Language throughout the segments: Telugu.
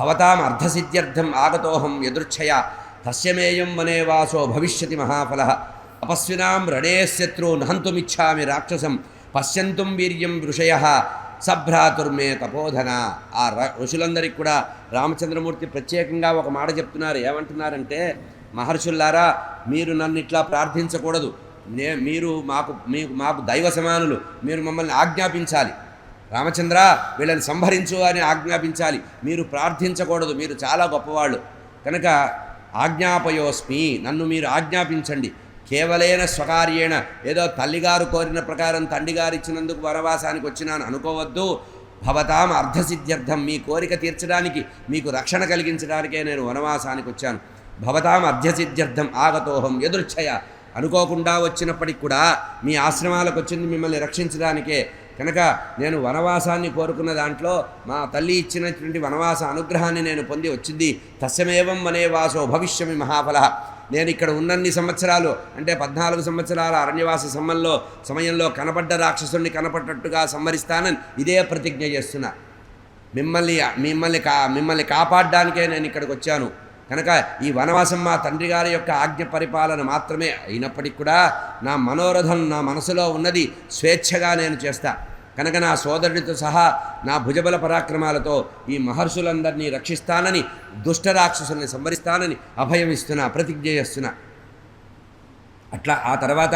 భవతాం అర్ధసిద్ధ్యర్థం ఆగతోహం యదృచ్ఛయ తస్యమేయం వనే వాసో భవిష్యతి మహాఫల అపస్వినాం రణే శత్రూన్ హంతుమిచ్చామి రాక్షసం పశ్యంతుం వీర్యం ఋషయ సభ్రాతుర్మే తపోధన ఆ ర- ఋషులందరికీ కూడా రామచంద్రమూర్తి ప్రత్యేకంగా ఒక మాట చెప్తున్నారు. ఏమంటున్నారంటే మహర్షుల్లారా మీరు నన్ను ఇట్లా ప్రార్థించకూడదు. నే మీరు మాకు మీకు మాకు దైవ సమానులు. మీరు మమ్మల్ని ఆజ్ఞాపించాలి. రామచంద్ర వీళ్ళని సంహరించు అని ఆజ్ఞాపించాలి. మీరు ప్రార్థించకూడదు మీరు చాలా గొప్పవాళ్ళు. కనుక ఆజ్ఞాపయోస్మి నన్ను మీరు ఆజ్ఞాపించండి. కేవలైన స్వకార్యేణ ఏదో తల్లిగారు కోరిన ప్రకారం తండ్రిగారు ఇచ్చినందుకు వనవాసానికి వచ్చినాను అనుకోవద్దు. భవతాం అర్ధసిద్ధ్యర్థం మీ కోరిక తీర్చడానికి మీకు రక్షణ కలిగించడానికే నేను వనవాసానికి వచ్చాను. భవతాం అర్ధసిద్ధ్యర్థం ఆగతోహం ఎదుర్ఛయ అనుకోకుండా వచ్చినప్పటికి కూడా మీ ఆశ్రమాలకు వచ్చింది మిమ్మల్ని రక్షించడానికే కనుక నేను వనవాసాన్ని కోరుకున్న దాంట్లో మా తల్లి ఇచ్చినటువంటి వనవాస అనుగ్రహాన్ని నేను పొంది వచ్చింది. తస్యమేవం వనేవాసో భవిష్యమి మహాఫల. నేను ఇక్కడ ఉన్నన్ని సంవత్సరాలు అంటే పద్నాలుగు సంవత్సరాల అరణ్యవాస సమ్మల్లో సమయంలో కనపడ్డ రాక్షసుని కనపడ్డట్టుగా సంహరిస్తానని ఇదే ప్రతిజ్ఞ చేస్తున్నా. మిమ్మల్ని మిమ్మల్ని కా మిమ్మల్ని కాపాడడానికే నేను ఇక్కడికి వచ్చాను. కనుక ఈ వనవాసం మా తండ్రి గారి యొక్క ఆజ్ఞ పరిపాలన మాత్రమే అయినప్పటికీ కూడా నా మనోరథం నా మనసులో ఉన్నది స్వేచ్ఛగా నేను చేస్తా. కనుక నా సోదరుడితో సహా నా భుజబల పరాక్రమాలతో ఈ మహర్షులందరినీ రక్షిస్తానని దుష్ట రాక్షసుల్ని సంవరిస్తానని అభయమిస్తున్నా ప్రతిజ్ఞ చేస్తున్నా. అట్లా ఆ తర్వాత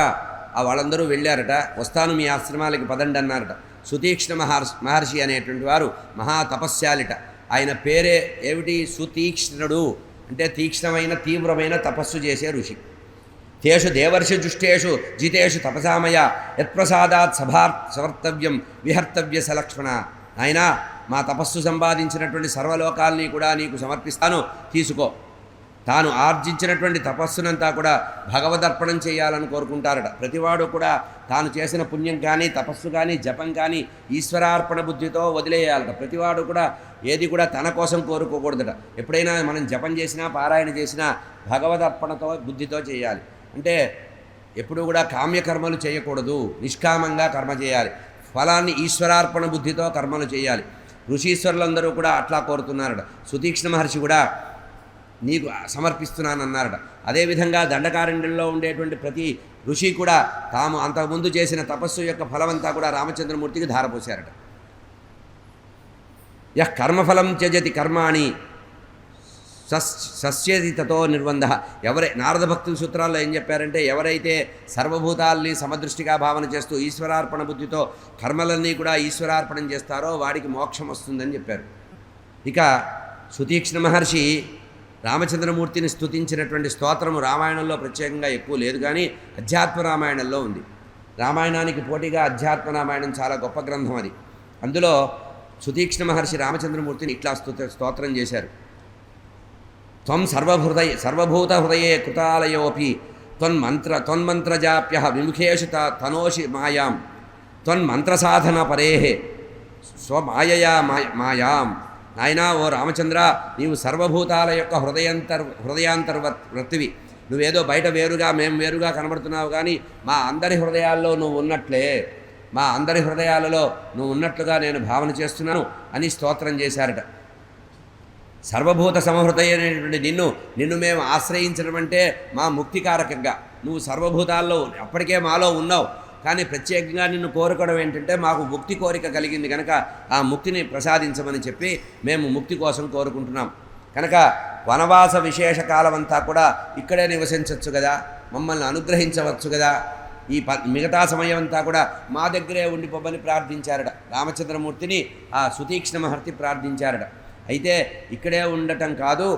ఆ వాళ్ళందరూ వెళ్ళారట. వస్తాను మీ ఆశ్రమాలకి పదండి అన్నారట. సుతీక్ష్ణ మహర్షి మహర్షి అనేటువంటి వారు మహా తపస్యాలిట ఆయన పేరే ఏమిటి? సుతీక్ష్ణుడు. అంటే తీక్ష్ణమైన తీవ్రమైన తపస్సు చేసే ఋషి. తేషు దేవర్షి జుష్టేషు జితేషు తపసామయ యత్ప్రసాదాత్ సభార్ సమర్తవ్యం విహర్తవ్య సలక్ష్మణ. ఆయన మా తపస్సు సంపాదించినటువంటి సర్వలోకాల్ని కూడా నీకు సమర్పిస్తాను. తీసుకో. తాను ఆర్జించినటువంటి తపస్సునంతా కూడా భగవదర్పణం చేయాలని కోరుకుంటారట. ప్రతివాడు కూడా తాను చేసిన పుణ్యం కానీ తపస్సు కానీ జపం కానీ ఈశ్వరార్పణ బుద్ధితో వదిలేయాలట. ప్రతివాడు కూడా ఏది కూడా తన కోసం కోరుకోకూడదట. ఎప్పుడైనా మనం జపం చేసినా పారాయణ చేసినా భగవదర్పణతో బుద్ధితో చేయాలి. అంటే ఎప్పుడు కూడా కామ్యకర్మలు చేయకూడదు. నిష్కామంగా కర్మ చేయాలి. ఫలాన్ని ఈశ్వరార్పణ బుద్ధితో కర్మలు చేయాలి. ఋషీశ్వరులందరూ కూడా అట్లా కోరుతున్నారట. సుతీక్ష్ణ మహర్షి కూడా నీకు సమర్పిస్తున్నానన్నారట. అదేవిధంగా దండకారణ్యంలో ఉండేటువంటి ప్రతి ఋషి కూడా తాము అంతకుముందు చేసిన తపస్సు యొక్క ఫలమంతా కూడా రామచంద్రమూర్తికి ధారపోశారట. యహ్ కర్మఫలం త్యజతి కర్మాణి సస్ సస్యది నిర్బంధ. ఎవరై నారద భక్తుల సూత్రాల్లో ఏం చెప్పారంటే ఎవరైతే సర్వభూతాల్ని సమదృష్టిగా భావన చేస్తూ ఈశ్వరార్పణ బుద్ధితో కర్మలన్నీ కూడా ఈశ్వరార్పణం చేస్తారో వాడికి మోక్షం వస్తుందని చెప్పారు. ఇక సుతీక్ష్ణ మహర్షి రామచంద్రమూర్తిని స్థుతించినటువంటి స్తోత్రము రామాయణంలో ప్రత్యేకంగా ఎక్కువ లేదు కానీ అధ్యాత్మ రామాయణంలో ఉంది. రామాయణానికి పోటీగా అధ్యాత్మ రామాయణం చాలా గొప్ప గ్రంథం అది. అందులో సుతీక్ష్ణ మహర్షి రామచంద్రమూర్తిని ఇట్లా స్తుత స్తోత్రం చేశారు. త్వం సర్వహృదయ సర్వభూత హృదయే కృతాలయోపి త్వన్మంత్ర త్వన్మంత్రజాప్య విముఖేషు త తనోషి మాయాం త్వన్మంత్రసాధన పరే స్వమాయయా మాయ మాయాం. నాయనా ఓ రామచంద్ర నీవు సర్వభూతాల యొక్క హృదయంతర్ హృదయాంతర్వర్తివి నువ్వేదో బయట వేరుగా మేము వేరుగా కనబడుతున్నావు కానీ మా అందరి హృదయాల్లో నువ్వు ఉన్నట్లే. మా అందరి హృదయాలలో నువ్వు ఉన్నట్లుగా నేను భావన చేస్తున్నాను అని స్తోత్రం చేశారట. సర్వభూత సమహృదయమైనటువంటి నిన్ను నిన్ను మేము ఆశ్రయించడం అంటే మా ముక్తికారకంగా. నువ్వు సర్వభూతాల్లో అప్పటికే మాలో ఉన్నావు. కానీ ప్రత్యేకంగా నిన్ను కోరుకోవడం ఏంటంటే మాకు ముక్తి కోరిక కలిగింది కనుక ఆ ముక్తిని ప్రసాదించమని చెప్పి మేము ముక్తి కోసం కోరుకుంటున్నాం. కనుక వనవాస విశేష కాలం అంతా కూడా ఇక్కడే నివసించవచ్చు కదా మమ్మల్ని అనుగ్రహించవచ్చు కదా. ఈ ప మిగతా సమయం అంతా కూడా మా దగ్గరే ఉండిపోమని ప్రార్థించారట. రామచంద్రమూర్తిని ఆ సుతీక్ష్ణ మహర్తి ప్రార్థించారట. అయితే ఇక్కడే ఉండటం కాదు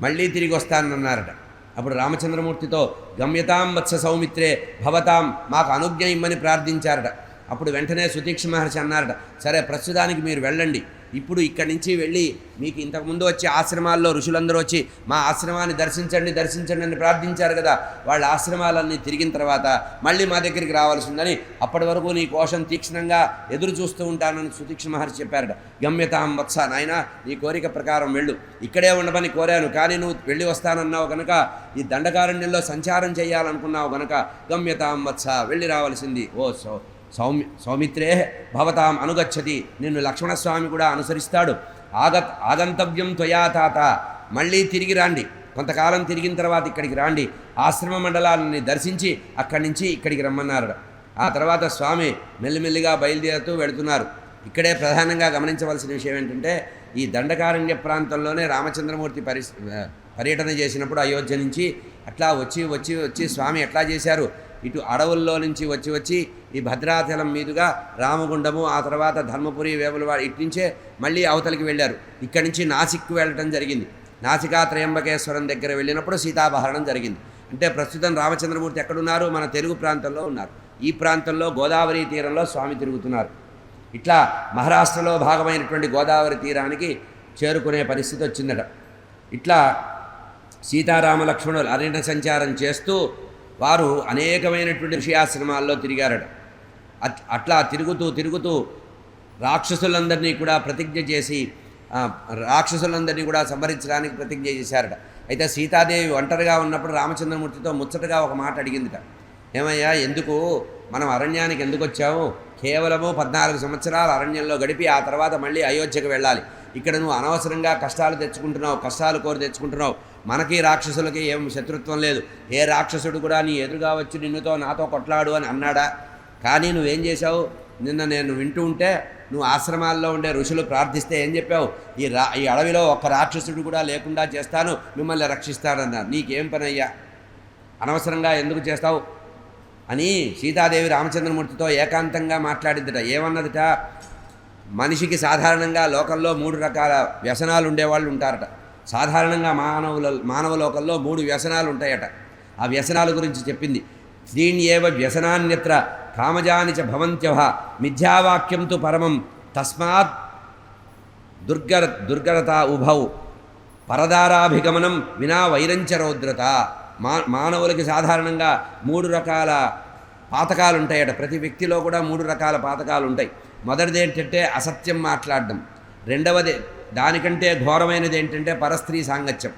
మళ్ళీ తిరిగి వస్తానన్నారట. అప్పుడు రామచంద్రమూర్తితో గమ్యతాం వత్స సౌమిత్రే భవతాం మాకు అనుజ్ఞ ఇమ్మని ప్రార్థించారట. అప్పుడు వెంటనే సుతీక్ష మహర్షి అన్నారట సరే ప్రస్తుతానికి మీరు వెళ్ళండి. ఇప్పుడు ఇక్కడి నుంచి వెళ్ళి మీకు ఇంతకుముందు వచ్చి ఆశ్రమాల్లో ఋషులందరూ వచ్చి మా ఆశ్రమాన్ని దర్శించండి దర్శించండి అని ప్రార్థించారు కదా వాళ్ళ ఆశ్రమాలన్నీ తిరిగిన తర్వాత మళ్ళీ మా దగ్గరికి రావాల్సిందని అప్పటి వరకు నీ కోసం తీక్షణంగా ఎదురు చూస్తూ ఉంటానని సుతీక్ష మహర్షి చెప్పారట. గమ్యతాం వత్స నాయన నీ కోరిక ప్రకారం వెళ్ళు. ఇక్కడే ఉండమని కోరాను కానీ నువ్వు వెళ్ళి వస్తానన్నావు కనుక ఈ దండకారణ్యంలో సంచారం చేయాలనుకున్నావు కనుక గమ్యతాం వత్స వెళ్ళి రావాల్సింది. ఓ సో సౌమి సౌమిత్రే భవతాం అనుగచ్చతి. నిన్ను లక్ష్మణస్వామి కూడా అనుసరిస్తాడు. ఆగత్ ఆగంతవ్యం త్వయా తాత. మళ్ళీ తిరిగి రాండి. కొంతకాలం తిరిగిన తర్వాత ఇక్కడికి రాండి. ఆశ్రమ మండలాలని దర్శించి అక్కడి నుంచి ఇక్కడికి రమ్మన్నారు ఆ తర్వాత స్వామి మెల్లిమెల్లిగా బయలుదేరుతూ వెళుతున్నారు. ఇక్కడే ప్రధానంగా గమనించవలసిన విషయం ఏంటంటే ఈ దండకారణ్య ప్రాంతంలోనే రామచంద్రమూర్తి పరి పర్యటన చేసినప్పుడు అయోధ్య నుంచి అట్లా వచ్చి వచ్చి వచ్చి స్వామి ఎట్లా చేశారు? ఇటు అడవుల్లో నుంచి వచ్చి వచ్చి ఈ భద్రాచలం మీదుగా రామగుండము ఆ తర్వాత ధర్మపురి వేములవాడ ఇటు నుంచే మళ్ళీ అవతలికి వెళ్ళారు. ఇక్కడి నుంచి నాసిక్కు వెళ్ళటం జరిగింది. నాసికా త్రయంబకేశ్వరం దగ్గర వెళ్ళినప్పుడు సీతాపహరణం జరిగింది. అంటే ప్రస్తుతం రామచంద్రమూర్తి ఎక్కడున్నారు? మన తెలుగు ప్రాంతంలో ఉన్నారు. ఈ ప్రాంతంలో గోదావరి తీరంలో స్వామి తిరుగుతున్నారు. ఇట్లా మహారాష్ట్రలో భాగమైనటువంటి గోదావరి తీరానికి చేరుకునే పరిస్థితి వచ్చిందట. ఇట్లా సీతారామ లక్ష్మణులు అరణ్య సంచారం చేస్తూ వారు అనేకమైనటువంటి ఋషియాశ్రమాల్లో తిరిగారట. అట్- అట్లా తిరుగుతూ తిరుగుతూ రాక్షసులందరినీ కూడా ప్రతిజ్ఞ చేసి రాక్షసులందరినీ కూడా సంహరించడానికి ప్రతిజ్ఞ చేశారట. అయితే సీతాదేవి ఒంటరిగా ఉన్నప్పుడు రామచంద్రమూర్తితో ముచ్చటగా ఒక మాట అడిగిందిట. ఏమయ్యా ఎందుకు? మనం అరణ్యానికి ఎందుకు వచ్చాము కేవలము పద్నాలుగు సంవత్సరాలు అరణ్యంలో గడిపి ఆ తర్వాత మళ్ళీ అయోధ్యకు వెళ్ళాలి. ఇక్కడ నువ్వు అనవసరంగా కష్టాలు తెచ్చుకుంటున్నావు కష్టాలు కోరి తెచ్చుకుంటున్నావు. మనకి రాక్షసులకి ఏం శత్రుత్వం లేదు. ఏ రాక్షసుడు కూడా నీ ఎదురుగా వచ్చి నిన్నుతో నాతో కొట్లాడు అని అన్నాడా? కానీ నువ్వేం చేశావు? నిన్న నేను వింటూ ఉంటే నువ్వు ఆశ్రమాల్లో ఉండే ఋషులు ప్రార్థిస్తే ఏం చెప్పావు? ఈ రా ఈ అడవిలో ఒక్క రాక్షసుడు కూడా లేకుండా చేస్తాను మిమ్మల్ని రక్షిస్తానన్నారు. నీకేం పని అయ్యా అనవసరంగా ఎందుకు చేస్తావు? అని సీతాదేవి రామచంద్రమూర్తితో ఏకాంతంగా మాట్లాడిద్దట. ఏమన్నదిట? మనిషికి సాధారణంగా లోకల్లో మూడు రకాల వ్యసనాలు ఉండేవాళ్ళు ఉంటారట. సాధారణంగా మానవుల మానవ లోకంలో మూడు వ్యసనాలు ఉంటాయట. ఆ వ్యసనాల గురించి చెప్పింది. దీన్యేవ వ్యసనాన్యత్ర కామజాని చ భవంత్యవ మిథ్యావాక్యం తు పరమం తస్మాత్ దుర్గర దుర్గరత ఉభౌ పరదారాభిగమనం వినా వైరంచ రౌద్రత. మా మానవులకి సాధారణంగా మూడు రకాల పాతకాలు ఉంటాయట. ప్రతి వ్యక్తిలో కూడా మూడు రకాల పాతకాలు ఉంటాయి. మొదటిది ఏంటంటే అసత్యం మాట్లాడడం. రెండవది దానికంటే ఘోరమైనది ఏంటంటే పరస్త్రీ సాంగత్యం.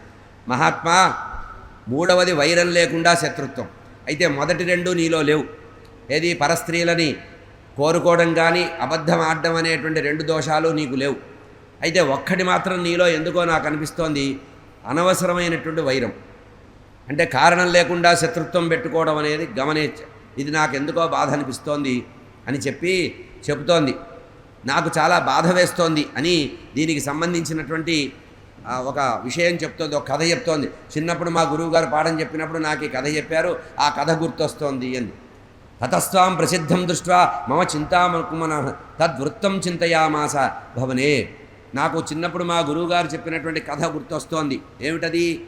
మహాత్మా మూడవది వైరం లేకుండా శత్రుత్వం. అయితే మొదటి రెండు నీలో లేవు. ఏది? పరస్త్రీలని కోరుకోవడం కానీ అబద్ధం ఆడడం అనేటువంటి రెండు దోషాలు నీకు లేవు. అయితే ఒక్కటి మాత్రం నీలో ఎందుకో నాకు అనిపిస్తోంది? అనవసరమైనటువంటి వైరం. అంటే కారణం లేకుండా శత్రుత్వం పెట్టుకోవడం అనేది గమనించ ఇది నాకు ఎందుకో బాధ అనిపిస్తోంది అని చెప్పి చెబుతోంది. నాకు చాలా బాధ వేస్తోంది అని దీనికి సంబంధించినటువంటి ఒక విషయం చెప్తోంది ఒక కథ చెప్తోంది. చిన్నప్పుడు మా గురువు గారు పాఠం చెప్పినప్పుడు నాకు ఈ కథ చెప్పారు ఆ కథ గుర్తొస్తోంది అని. తతస్వాం ప్రసిద్ధం దృష్ట్వా మమ చింతామకుమన తద్వృత్తం చింతయామాస భవనే. నాకు చిన్నప్పుడు మా గురువుగారు చెప్పినటువంటి కథ గుర్తొస్తోంది. ఏమిటది?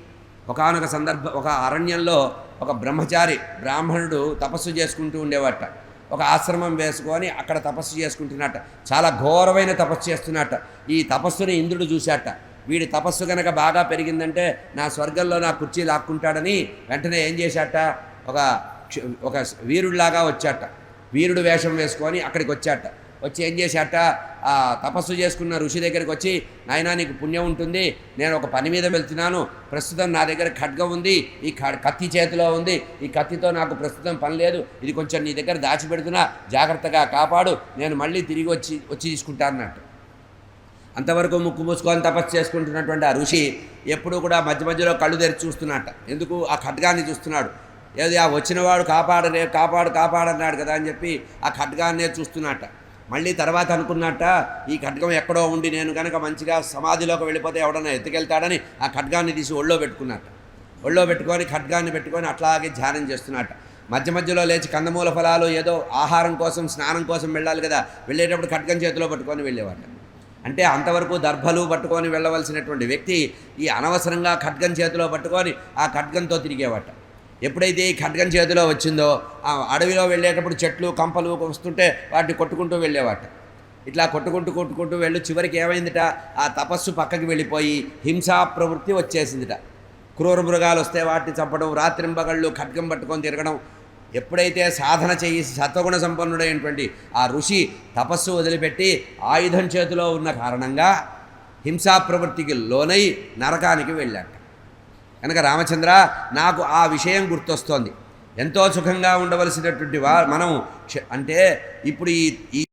ఒకానొక సందర్భ ఒక అరణ్యంలో ఒక బ్రహ్మచారి బ్రాహ్మణుడు తపస్సు చేసుకుంటూ ఉండేవాట. ఒక ఆశ్రమం వేసుకొని అక్కడ తపస్సు చేసుకుంటున్నట్ట. చాలా ఘోరమైన తపస్సు చేస్తున్నట్ట. ఈ తపస్సుని ఇంద్రుడు చూశాట. వీడి తపస్సు కనుక బాగా పెరిగిందంటే నా స్వర్గంలో నా కుర్చీ లాక్కుంటాడని వెంటనే ఏం చేశాట? ఒక ఒక వీరుడిలాగా వచ్చాట. వీరుడు వేషం వేసుకొని అక్కడికి వచ్చాట. వచ్చి ఏం చేశాట? ఆ తపస్సు చేసుకున్న ఋషి దగ్గరికి వచ్చి నాయనా నీకు పుణ్యం ఉంటుంది. నేను ఒక పని మీద వెళ్తున్నాను. ప్రస్తుతం నా దగ్గర ఖడ్గం ఉంది. ఈ కత్తి చేతిలో ఉంది. ఈ కత్తితో నాకు ప్రస్తుతం పని లేదు. ఇది కొంచెం నీ దగ్గర దాచిపెడుతున్నా. జాగ్రత్తగా కాపాడు. నేను మళ్ళీ తిరిగి వచ్చి వచ్చి తీసుకుంటాను అన్నట్టు. అంతవరకు ముక్కు మూసుకొని తపస్సు చేసుకుంటున్నటువంటి ఆ ఋషి ఎప్పుడూ కూడా మధ్య మధ్యలో కళ్ళు తెరిచి చూస్తున్నట్ట. ఎందుకు? ఆ ఖడ్గాన్ని చూస్తున్నాడు. ఏది? ఆ వచ్చినవాడు కాపాడరే కాపాడు కాపాడన్నాడు కదా అని చెప్పి ఆ ఖడ్గాన్నే చూస్తున్నట్ట. మళ్ళీ తర్వాత అనుకున్నట్ట ఈ ఖడ్గం ఎక్కడో ఉండి నేను కనుక మంచిగా సమాధిలోకి వెళ్ళిపోతే ఎవడన్నా ఎత్తుకెళ్తాడని ఆ ఖడ్గాన్ని తీసి ఒళ్ళో పెట్టుకున్నట్ట. ఒళ్ళో పెట్టుకొని ఖడ్గాన్ని పెట్టుకొని అట్లాగే ధ్యానం చేస్తున్నట్ట. మధ్య మధ్యలో లేచి కందమూల ఫలాలు ఏదో ఆహారం కోసం స్నానం కోసం వెళ్ళాలి కదా వెళ్ళేటప్పుడు ఖడ్గం చేతిలో పట్టుకొని వెళ్ళేవాట అంటే అంతవరకు దర్భలు పట్టుకొని వెళ్ళవలసినటువంటి వ్యక్తి ఈ అనవసరంగా ఖడ్గం చేతిలో పట్టుకొని ఆ ఖడ్గంతో తిరిగేవాట ఎప్పుడైతే ఈ ఖడ్గం చేతిలో వచ్చిందో ఆ అడవిలో వెళ్ళేటప్పుడు చెట్లు కంపలు వస్తుంటే వాటిని కొట్టుకుంటూ వెళ్ళేవాట. ఇట్లా కొట్టుకుంటూ కొట్టుకుంటూ వెళ్ళు చివరికి ఏమైందిట? ఆ తపస్సు పక్కకి వెళ్ళిపోయి హింసా ప్రవృత్తి వచ్చేసిందిట. క్రూర మృగాలు వస్తే వాటిని చంపడం రాత్రింబగళ్ళు ఖడ్గం పట్టుకొని తిరగడం ఎప్పుడైతే సాధన చేయి సత్వగుణ సంపన్నుడైనటువంటి ఆ ఋషి తపస్సు వదిలిపెట్టి ఆయుధం చేతిలో ఉన్న కారణంగా హింసా ప్రవృత్తికి లోనై నరకానికి వెళ్ళాట. కనుక రామచంద్ర నాకు ఆ విషయం గుర్తొస్తోంది. ఎంతో సుఖంగా ఉండవలసినటువంటి వా మనం అంటే ఇప్పుడు ఈ